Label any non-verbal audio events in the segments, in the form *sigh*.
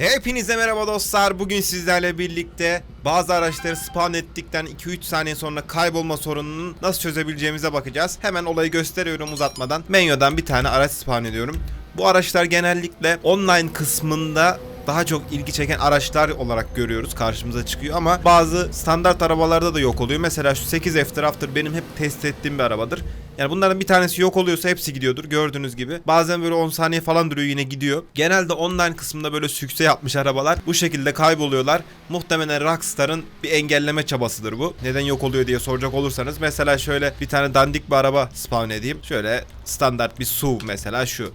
Hepinize merhaba dostlar. Bugün sizlerle birlikte bazı araçları spawn ettikten 2-3 saniye sonra kaybolma sorununun nasıl çözebileceğimize bakacağız. Hemen olayı gösteriyorum uzatmadan. Menyo'dan bir tane araç spawn ediyorum. Bu araçlar genellikle online kısmında daha çok ilgi çeken araçlar olarak görüyoruz karşımıza çıkıyor ama bazı standart arabalarda da yok oluyor. Mesela şu 8 After After benim hep test ettiğim bir arabadır. Yani bunların bir tanesi yok oluyorsa hepsi gidiyordur gördüğünüz gibi. Bazen böyle 10 saniye falan duruyor yine gidiyor. Genelde online kısmında böyle sükse yapmış arabalar bu şekilde kayboluyorlar. Muhtemelen Rockstar'ın bir engelleme çabasıdır bu. Neden yok oluyor diye soracak olursanız. Mesela şöyle bir tane dandik bir araba spawn edeyim. Şöyle standart bir SUV mesela şu.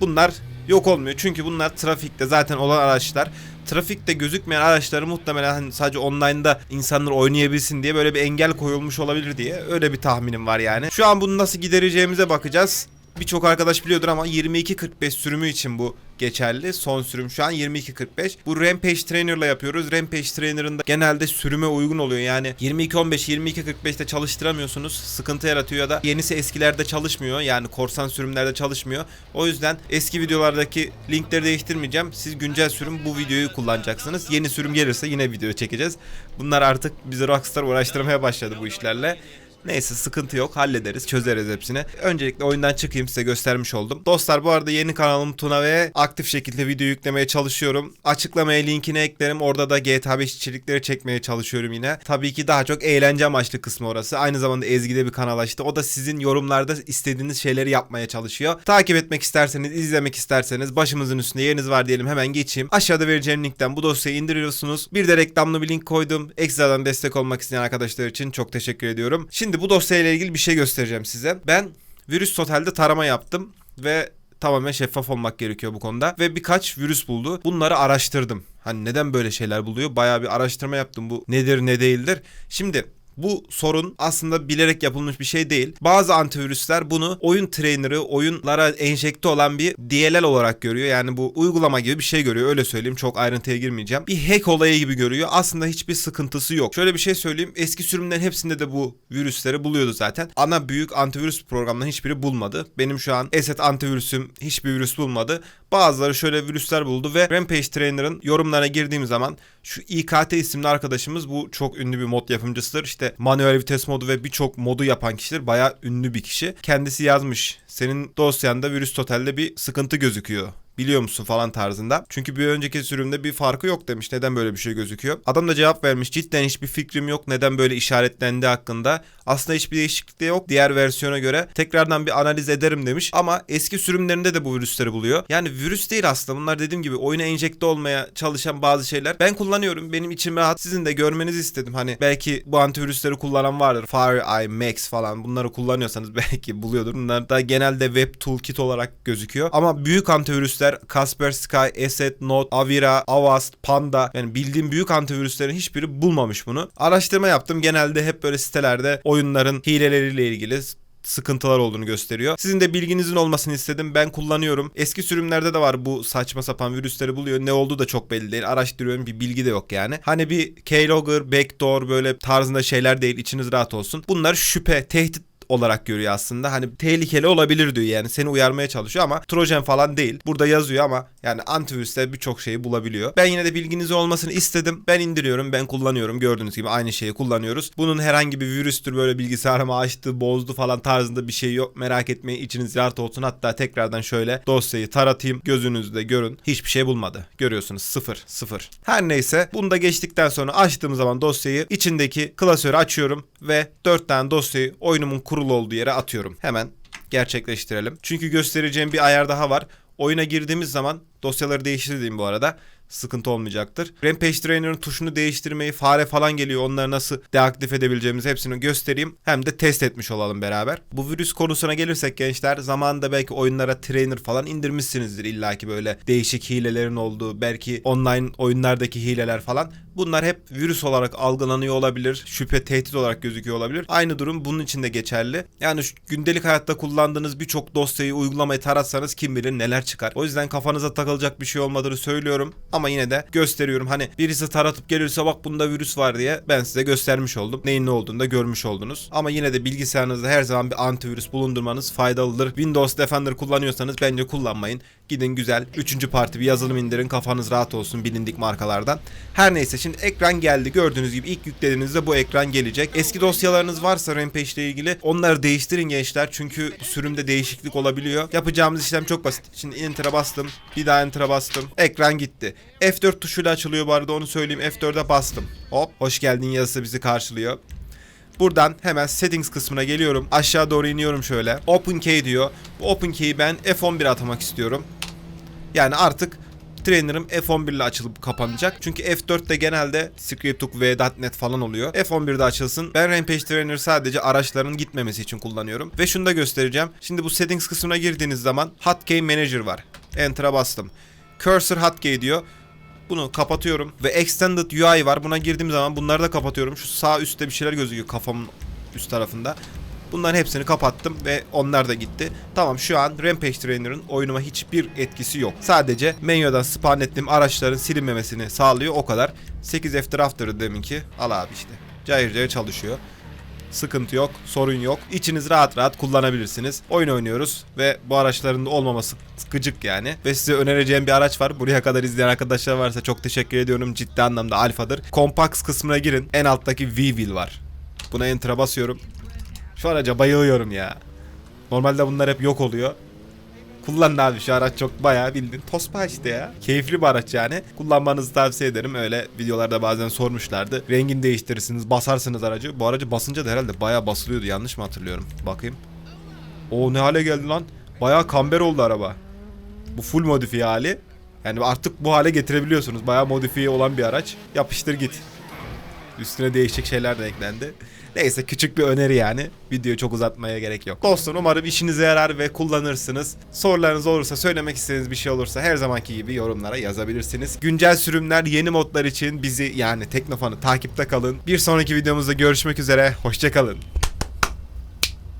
Bunlar yok olmuyor. Çünkü bunlar trafikte zaten olan araçlar. Trafikte gözükmeyen araçları muhtemelen hani sadece online'da insanlar oynayabilsin diye böyle bir engel koyulmuş olabilir diye öyle bir tahminim var yani. Şu an bunu nasıl gidereceğimize bakacağız. Birçok arkadaş biliyordur ama 22.45 sürümü için bu geçerli. Son sürüm şu an 22.45. Bu Rampage Trainer'la yapıyoruz. Rampage Trainer'ın da genelde sürüme uygun oluyor. Yani 22.15, 22.45'te çalıştıramıyorsunuz. Sıkıntı yaratıyor ya da yenisi eskilerde çalışmıyor. Yani korsan sürümlerde çalışmıyor. O yüzden eski videolardaki linkleri değiştirmeyeceğim. Siz güncel sürüm bu videoyu kullanacaksınız. Yeni sürüm gelirse yine video çekeceğiz. Bunlar artık bizi Rockstar uğraştırmaya başladı bu işlerle. Neyse sıkıntı yok hallederiz çözeriz hepsini. Öncelikle oyundan çıkayım size göstermiş oldum. Dostlar bu arada yeni kanalım Tuna ve aktif şekilde video yüklemeye çalışıyorum. Açıklamaya linkini eklerim. Orada da GTA 5 içerikleri çekmeye çalışıyorum yine. Tabii ki daha çok eğlence amaçlı kısmı orası. Aynı zamanda Ezgi'de bir kanal açtı. O da sizin yorumlarda istediğiniz şeyleri yapmaya çalışıyor. Takip etmek isterseniz, izlemek isterseniz başımızın üstünde yeriniz var diyelim hemen geçeyim. Aşağıda vereceğim linkten bu dosyayı indiriyorsunuz. Bir de reklamlı bir link koydum. Ekstradan destek olmak isteyen arkadaşlar için çok teşekkür ediyorum. Şimdi bu dosyayla ilgili bir şey göstereceğim size. Ben Virüs Total'de tarama yaptım ve tamamen şeffaf olmak gerekiyor bu konuda. Ve birkaç virüs buldu. Bunları araştırdım. Hani neden böyle şeyler buluyor? Bayağı bir araştırma yaptım. Bu nedir ne değildir. Şimdi bu sorun aslında bilerek yapılmış bir şey değil. Bazı antivirüsler bunu oyun trainer'ı, oyunlara enjekte olan bir DLL olarak görüyor. Yani bu uygulama gibi bir şey görüyor. Öyle söyleyeyim. Çok ayrıntıya girmeyeceğim. Bir hack olayı gibi görüyor. Aslında hiçbir sıkıntısı yok. Şöyle bir şey söyleyeyim. Eski sürümlerin hepsinde de bu virüsleri buluyordu zaten. Ana büyük antivirüs programlarının hiçbiri bulmadı. Benim şu an Eset antivirüsüm hiçbir virüs bulmadı. Bazıları şöyle virüsler buldu ve Rampage Trainer'ın yorumlarına girdiğim zaman şu İKT isimli arkadaşımız bu çok ünlü bir mod yapımcısıdır. İşte manuel vites modu ve birçok modu yapan kişidir. Bayağı ünlü bir kişi. Kendisi yazmış. Senin dosyanda virüs totalde bir sıkıntı gözüküyor biliyor musun falan tarzında. Çünkü bir önceki sürümde bir farkı yok demiş. Neden böyle bir şey gözüküyor? Adam da cevap vermiş. Cidden hiçbir fikrim yok. Neden böyle işaretlendi hakkında. Aslında hiçbir değişiklik de yok. Diğer versiyona göre tekrardan bir analiz ederim demiş. Ama eski sürümlerinde de bu virüsleri buluyor. Yani virüs değil aslında. Bunlar dediğim gibi oyuna enjekte olmaya çalışan bazı şeyler. Ben kullanıyorum. Benim içim rahat. Sizin de görmenizi istedim. Hani belki bu antivirüsleri kullanan vardır. FireEye Max falan. Bunları kullanıyorsanız *laughs* belki buluyordur. Bunlar da genelde Web Toolkit olarak gözüküyor. Ama büyük antivirüsler antivirüsler Kaspersky, Asset, Note, Avira, Avast, Panda yani bildiğim büyük antivirüslerin hiçbiri bulmamış bunu. Araştırma yaptım. Genelde hep böyle sitelerde oyunların hileleriyle ilgili sıkıntılar olduğunu gösteriyor. Sizin de bilginizin olmasını istedim. Ben kullanıyorum. Eski sürümlerde de var bu saçma sapan virüsleri buluyor. Ne olduğu da çok belli değil. Araştırıyorum bir bilgi de yok yani. Hani bir keylogger, backdoor böyle tarzında şeyler değil. İçiniz rahat olsun. Bunlar şüphe, tehdit olarak görüyor aslında. Hani tehlikeli olabilir diyor yani seni uyarmaya çalışıyor ama Trojan falan değil. Burada yazıyor ama yani antivirüste birçok şeyi bulabiliyor. Ben yine de bilginiz olmasını istedim. Ben indiriyorum, ben kullanıyorum. Gördüğünüz gibi aynı şeyi kullanıyoruz. Bunun herhangi bir virüstür böyle bilgisayarımı açtı, bozdu falan tarzında bir şey yok. Merak etmeyin içiniz rahat olsun. Hatta tekrardan şöyle dosyayı taratayım. Gözünüzde görün. Hiçbir şey bulmadı. Görüyorsunuz sıfır sıfır. Her neyse bunu da geçtikten sonra açtığım zaman dosyayı içindeki klasörü açıyorum ve 4 tane dosyayı oyunumun kurulu olduğu yere atıyorum. Hemen gerçekleştirelim. Çünkü göstereceğim bir ayar daha var. Oyuna girdiğimiz zaman dosyaları değiştirdiğim bu arada sıkıntı olmayacaktır. Rampage Trainer'ın tuşunu değiştirmeyi, fare falan geliyor. Onları nasıl deaktif edebileceğimizi hepsini göstereyim. Hem de test etmiş olalım beraber. Bu virüs konusuna gelirsek gençler zamanında belki oyunlara trainer falan indirmişsinizdir illaki böyle değişik hilelerin olduğu, belki online oyunlardaki hileler falan. Bunlar hep virüs olarak algılanıyor olabilir. Şüphe, tehdit olarak gözüküyor olabilir. Aynı durum bunun için de geçerli. Yani şu gündelik hayatta kullandığınız birçok dosyayı, uygulamayı taratsanız kim bilir neler çıkar. O yüzden kafanıza takılacak bir şey olmadığını söylüyorum. Ama yine de gösteriyorum. Hani birisi taratıp gelirse bak bunda virüs var diye ben size göstermiş oldum. Neyin ne olduğunu da görmüş oldunuz. Ama yine de bilgisayarınızda her zaman bir antivirüs bulundurmanız faydalıdır. Windows Defender kullanıyorsanız bence kullanmayın. Gidin güzel 3. parti bir yazılım indirin kafanız rahat olsun bilindik markalardan. Her neyse şimdi ekran geldi gördüğünüz gibi ilk yüklediğinizde bu ekran gelecek. Eski dosyalarınız varsa Rampage ile ilgili onları değiştirin gençler çünkü sürümde değişiklik olabiliyor. Yapacağımız işlem çok basit. Şimdi enter'a bastım bir daha enter'a bastım ekran gitti. F4 tuşuyla açılıyor bu arada onu söyleyeyim F4'e bastım. Hop hoş geldin yazısı bizi karşılıyor. Buradan hemen settings kısmına geliyorum. Aşağı doğru iniyorum şöyle. Open key diyor. Bu open key'i ben F11'e atamak istiyorum. Yani artık trainer'ım F11 ile açılıp kapanacak. Çünkü F4'te genelde Scriptbook ve .NET falan oluyor. F11'de açılsın. Ben Rampage Trainer sadece araçların gitmemesi için kullanıyorum. Ve şunu da göstereceğim. Şimdi bu settings kısmına girdiğiniz zaman Hotkey Manager var. Enter'a bastım. Cursor Hotkey diyor. Bunu kapatıyorum ve Extended UI var. Buna girdiğim zaman bunları da kapatıyorum. Şu sağ üstte bir şeyler gözüküyor kafamın üst tarafında. Bunların hepsini kapattım ve onlar da gitti. Tamam şu an Rampage Trainer'ın oyunuma hiçbir etkisi yok. Sadece menüden spawn ettiğim araçların silinmemesini sağlıyor o kadar. 8F Drafter'ı deminki. Al abi işte. Cayır cayır çalışıyor. Sıkıntı yok, sorun yok. İçiniz rahat rahat kullanabilirsiniz. Oyun oynuyoruz ve bu araçların da olmaması gıcık yani. Ve size önereceğim bir araç var. Buraya kadar izleyen arkadaşlar varsa çok teşekkür ediyorum. Ciddi anlamda alfadır. Compax kısmına girin. En alttaki V-Wheel var. Buna enter'a basıyorum. Şu araca bayılıyorum ya. Normalde bunlar hep yok oluyor. Kullanın abi şu araç çok bayağı bildin. Tospa işte ya. Keyifli bir araç yani. Kullanmanızı tavsiye ederim. Öyle videolarda bazen sormuşlardı. Rengini değiştirirsiniz, basarsınız aracı. Bu aracı basınca da herhalde bayağı basılıyordu. Yanlış mı hatırlıyorum? Bakayım. O ne hale geldi lan? Bayağı kamber oldu araba. Bu full modifiye hali. Yani artık bu hale getirebiliyorsunuz. Bayağı modifiye olan bir araç. Yapıştır git. Üstüne değişik şeyler de eklendi. Neyse küçük bir öneri yani. Videoyu çok uzatmaya gerek yok. Dostlar umarım işinize yarar ve kullanırsınız. Sorularınız olursa söylemek istediğiniz bir şey olursa her zamanki gibi yorumlara yazabilirsiniz. Güncel sürümler yeni modlar için bizi yani Teknofan'ı takipte kalın. Bir sonraki videomuzda görüşmek üzere. Hoşçakalın.